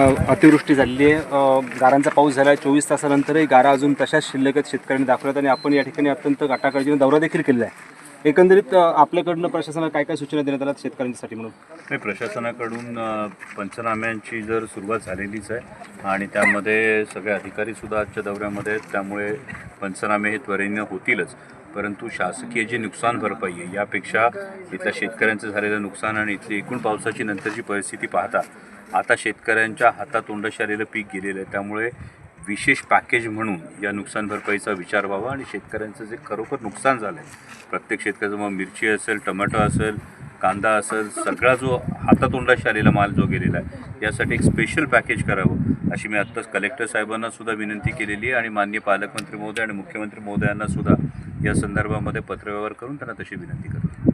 अतिवृष्टी झालेली आहे. गारांचा पाऊस झाला आहे चोवीस तासानंतरही गारा अजून तशाच शिल्लक आहेत शेतकऱ्यांनी दाखवल्यात आणि आपण या ठिकाणी अत्यंत काटाकाळजीने दौरा देखील केलेला आहे. एकंदरीत आपल्याकडनं प्रशासनाला काय काय सूचना देण्यात आल्या शेतकऱ्यांसाठी म्हणून? नाही प्रशासनाकडून पंचनाम्यांची जर सुरुवात झालेलीच आहे आणि त्यामध्ये सगळे अधिकारीसुद्धा आजच्या दौऱ्यामध्ये आहेत. त्यामुळे पंचनामे हे त्वरेनं होतीलच. परंतु शासकीय जी नुकसान भरपाई आहे यापेक्षा इथल्या शेतकऱ्यांचं झालेलं नुकसान आणि इथली एकूण पावसाची नंतरची परिस्थिती पाहता आता शेतकऱ्यांच्या हातातोंडाशी आलेलं पीक गेलेलं आहे. त्यामुळे विशेष पॅकेज म्हणून या नुकसान भरपाईचा विचार व्हावा आणि शेतकऱ्यांचं जे खरोखर नुकसान झालं आहे प्रत्येक शेतकऱ्याचं मग मिरची असेल टमॅटो असेल कांदा असेल सगळा जो हातातोंडाशी आलेला माल जो गेलेला आहे यासाठी एक स्पेशल पॅकेज करावं अशी मी आत्ताच कलेक्टर साहेबांना सुद्धा विनंती केलेली आहे आणि माननीय पालकमंत्री महोदय आणि मुख्यमंत्री महोदयांना सुद्धा या संदर्भामध्ये पत्रव्यवहार करून त्यांना तशी विनंती करतो.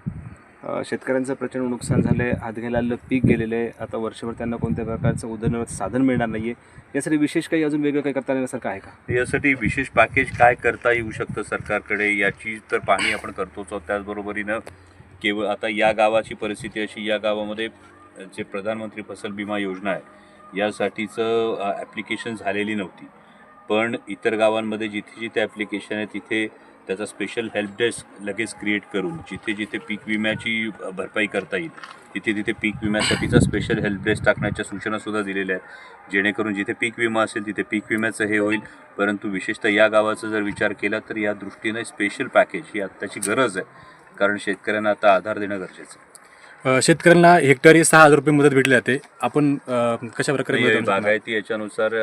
शेतकऱ्यांचं प्रचंड नुकसान झालं आहे हात पीक गेलेलं आहे आता वर्षभर त्यांना कोणत्या प्रकारचं उदरनिर्वाहाचं साधन मिळणार नाही आहे यासाठी विशेष काही अजून वेगळं काही करता येण्यासारखं आहे का? यासाठी विशेष पॅकेज काय करता येऊ शकतं सरकारकडे याची तर पाहणी आपण करतोच त्याचबरोबरीनं केवळ आता या गावाची परिस्थिती अशी या गावामध्ये जे प्रधानमंत्री फसल विमा योजना आहे यासाठीचं ॲप्लिकेशन झालेली नव्हती. पण इतर गावांमध्ये जिथे जिथे ॲप्लिकेशन आहे तिथे त्याचा स्पेशल हेल्प डेस्क लगेच क्रिएट करून जिथे जिथे पीक विम्याची भरपाई करता येईल तिथे तिथे पीक विम्यासाठीचा स्पेशल हेल्प डेस्क टाकण्याच्या सूचनासुद्धा दिलेल्या आहेत. जेणेकरून जिथे पीक विमा असेल तिथे पीक विम्याचं हे होईल. परंतु विशेषतः या गावाचा जर विचार केला तर या दृष्टीने स्पेशल पॅकेज ही आत्ताची गरज आहे. कारण शेतकऱ्यांना आता आधार देणं गरजेचं आहे. शेतकऱ्यांना हेक्टरी सहा हजार रुपये मदत भेटली जाते. आपण कशा प्रकारे? बागायती याच्यानुसार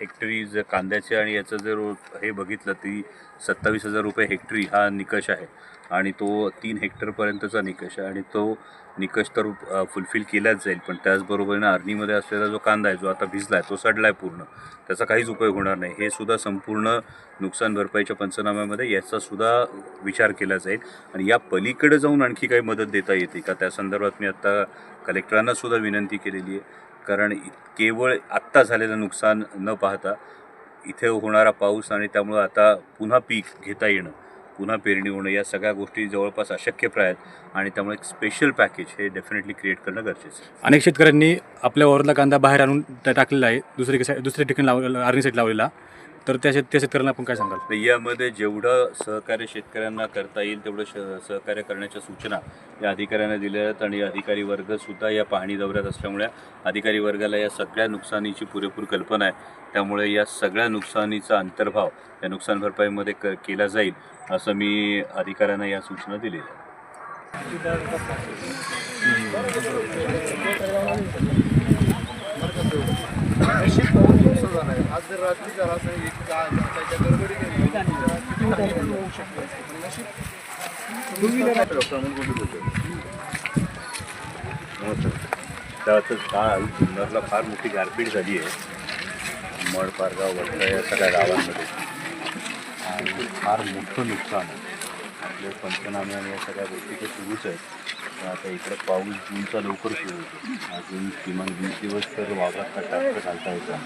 हेक्टरी जर कांद्याचे आणि याचं जर हे बघितलं ती सत्तावीस हजार रुपये हेक्टरी हा निकष आहे. आणि तो तीन हेक्टरपर्यंतचा निकष आहे. आणि तो निकष तर फुलफिल केलाच जाईल. पण त्याचबरोबरीनं अर्नीमध्ये असलेला जो कांदा आहे जो आता भिजला आहे तो सडला आहे पूर्ण. त्याचा काहीच उपयोग होणार नाही. हे सुद्धा संपूर्ण नुकसान भरपाईच्या पंचनाम्यामध्ये याचा सुद्धा विचार केला जाईल. आणि या पलीकडे जाऊन आणखी काही मदत देता येते का? त्या संदर्भात मी आत्ता कलेक्टरांना सुद्धा विनंती केलेली आहे. कारण केवळ आत्ता झालेलं नुकसान न पाहता इथे होणारा पाऊस आणि त्यामुळं आता पुन्हा पीक घेता येणं पुन्हा पेरणी होणं या सगळ्या गोष्टी जवळपास अशक्यप्राय आहेत आणि त्यामुळे एक स्पेशल पॅकेज हे डेफिनेटली क्रिएट करणं गरजेचं आहे. अनेक शेतकऱ्यांनी आपल्या ओरला कांदा बाहेर आणून टाकलेला आहे दुसरी दुसऱ्या ठिकाणी लावलेला आर्नीसाठी लावलेला. तर त्या शेत त्या शेतकऱ्यांना आपण काय सांगाल? तर यामध्ये जेवढं सहकार्य शेतकऱ्यांना करता येईल तेवढं श सहकार्य करण्याच्या सूचना या अधिकाऱ्यांना दिल्या आहेत आणि अधिकारी वर्गसुद्धा या पाहणी दौऱ्यात असल्यामुळे अधिकारी वर्गाला या सगळ्या नुकसानीची पुरेपूर कल्पना आहे. त्यामुळे या सगळ्या नुकसानीचा अंतर्भाव या नुकसान भरपाईमध्ये क केला जाईल असं मी अधिकाऱ्यांना या सूचना दिलेल्या आहेत. त्यातच काल जुन्नरला फार मोठी गारपीट झाली आहे मड पारगाव वडला या सगळ्या गावांमध्ये आणि फार मोठं नुकसान आहे आपले पंचनामे आणि या सगळ्या गोष्टी ते सुरूच आहेत आता इकडे पाऊस जूनचा लवकर सुरू होतो अजून किमान वीस दिवस तर वावरात का घालता येतं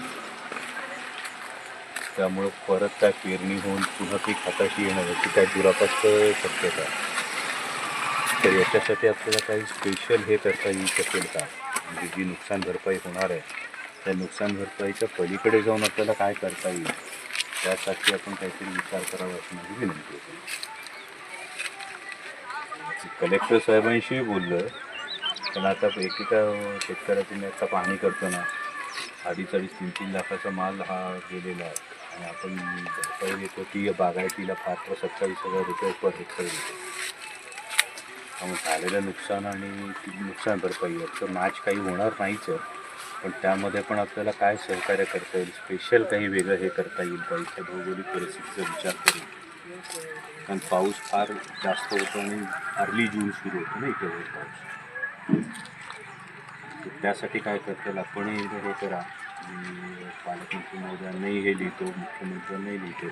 त्यामुळं परत त्या पेरणी होऊन पुन्हा पीक हाताशी येणं याची काय दुरापास्त शक्यता तर याच्यासाठी आपल्याला काही स्पेशल हे करता येऊ शकेल का? म्हणजे जी नुकसान भरपाई होणार आहे त्या नुकसान भरपाईच्या पलीकडे जाऊन आपल्याला काय करता येईल त्यासाठी आपण काहीतरी विचार करावा अशी माझी विनंती आहे. कलेक्टर साहेबांशी बोललं पण आता एकेका शेतकऱ्याची मी आता पाहणी करतो ना अडीच अडीच तीन तीन लाखाचा माल हा गेलेला आहे. आणि आपण भरपाई देतो ती बागायतीला पात्र सत्तावीस हजार रुपये पर हेक्टर देतो. त्यामुळे झालेलं नुकसान आणि ती नुकसान भरपाई याचं मॅच काही होणार नाहीच पण त्यामध्ये पण आपल्याला काय सहकार्य करता येईल? स्पेशल काही वेगळं हे करता येईल का? इथल्या भौगोलिक परिस्थितीचा विचार करून. कारण पाऊस फार जास्त होतो आणि अर्ली जून सुरू होतो ना इथे पाऊस त्यासाठी काय करता येईल? आपणही हे करा. पालकमंत्री महोदयांनाही हे लिहितो मुख्यमंत्र्यांनाही लिहितो.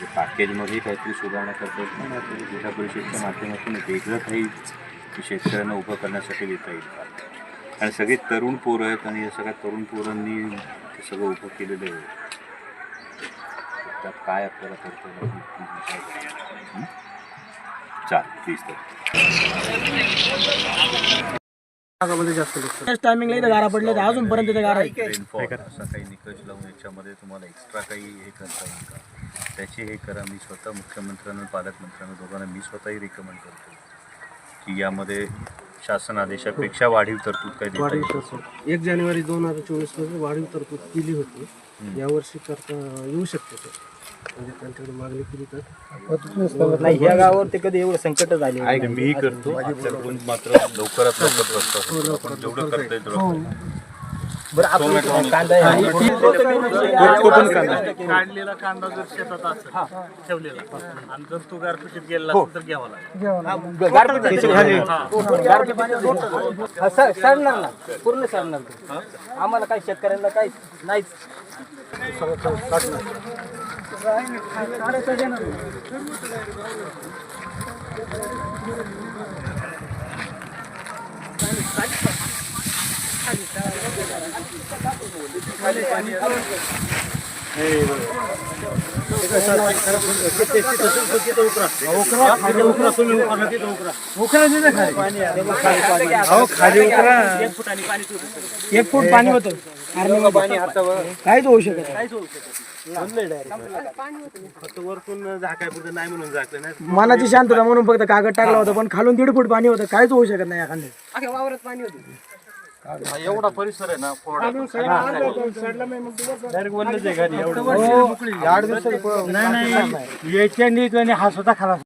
जे पॅकेजमध्ये काहीतरी सुधारणा करता येईल पण जिल्हा परिषदेच्या माध्यमातून वेगळं काही शेतकऱ्यांना उभं करण्यासाठी देता येईल. का आणि सगळे तरुण पोरं आहेत आणि या सगळ्या तरुण पोरांनी ते सगळं उभं केलेलं आहे. त्यात काय आपल्याला करता येईल याची चालेल प्लीज तर टायमिंगला इथं गारा पडले तर अजूनपर्यंत इथे गारा आहे रेनफॉल असा काही निकष लावून याच्यामध्ये तुम्हाला एक्स्ट्रा काही हे करता येईल का? त्याचे हे करा. मी स्वतः मुख्यमंत्र्यांना पालकमंत्र्यांना दोघांना मी स्वतःही रिकमेंड करतो की यामध्ये शासन आदेशापेक्षा वाढीव तरतूद काही वाढीव एक जानेवारी दोन हजार चोवीसमध्ये वाढीव तरतूद केली होती. यावर्षी करता येऊ शकते ते. म्हणजे त्यांच्याकडे मागणी केली तर नाही ह्या गावावर ते कधी एवढं संकट झाले आहे मीही करतो आपल्याकडून मात्र लवकरात लवकर रस्ता होतो. आपण जेवढं करता येईल तेवढं करू. बरं आपण कांदा आहे. काढलेला कांदा जर शेतात असेल ठेवलेला आणि जर तो गारपिटीत गेला असेल तर घ्यावा लागेल. गारपीट हा, सर- ना. पूर्ण सडणार तो. आम्हाला काही शेतकऱ्यांना काही नाहीच. एक फूट पाणी होतं पाणी काहीच होऊ शकत नाही. मनाची शांतता म्हणून फक्त कागद टाकला होता पण खालून दीड फूट पाणी होतं. काहीच होऊ शकत नाही एखाद्या एवढा परिसर आहे ना याच्या नीत हा. स्वतः खाला